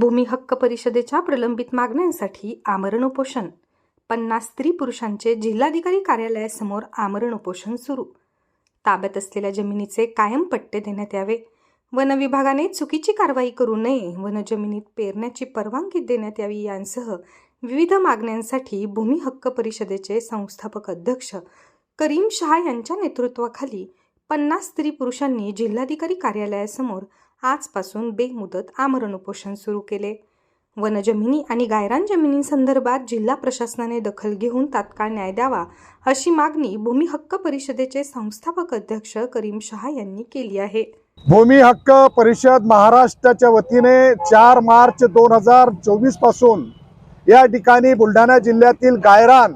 भूमी हक्क परिषदेच्या प्रलंबित मागण्यांसाठी आमरण उपोषण. पन्नास स्त्री पुरुषांचे जिल्हाधिकारी कार्यालयासमोर आमरण उपोषण सुरू. ताब्यात असलेल्या जमिनीचे कायम पट्टे देण्यात यावे. वन विभागाने चुकीची कारवाई करू नये. वन जमिनीत पेरण्याची परवानगी देण्यात यावी यांसह विविध मागण्यांसाठी भूमी हक्क परिषदेचे संस्थापक अध्यक्ष करीम शहा यांच्या नेतृत्वाखाली पन्नास स्त्री पुरुषांनी जिल्हाधिकारी कार्यालयासमोर आजपासून बेमुदत आमरण उपोषण सुरू केले. वनजमिनी आणि गायरान जमिनींसंदर्भात जिल्हा प्रशासनाने दखल घेऊन तात्काळ न्याय द्यावा अशी मागणी भूमी हक्क परिषदेचे संस्थापक अध्यक्ष करीम शहा यांनी केली आहे. भूमी हक्क परिषद महाराष्ट्राच्या वतीने चार मार्च दोन हजार चोवीसपासून या ठिकाणी बुलढाणा जिल्ह्यातील गायरान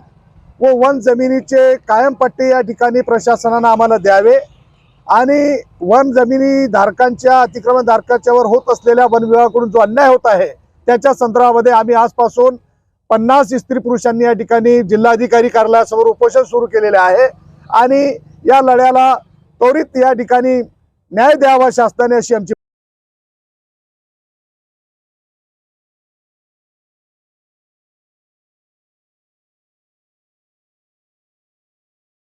व वन जमिनीचे कायमपट्टे या ठिकाणी प्रशासनानं आम्हाला द्यावे. आणि वन जमिनी धारकांच्या अतिक्रमण धारकांच्यावर होत असलेल्या वन विभागाकडून जो अन्याय होत आहे त्याच्या संदर्भामध्ये आम्ही आजपासून पन्नास स्त्री पुरुषांनी या ठिकाणी जिल्हाधिकारी कार्यालयासमोर उपोषण सुरू केलेले आहे. आणि या लढ्याला त्वरित या ठिकाणी न्याय द्यावा शासनाने अशी आमची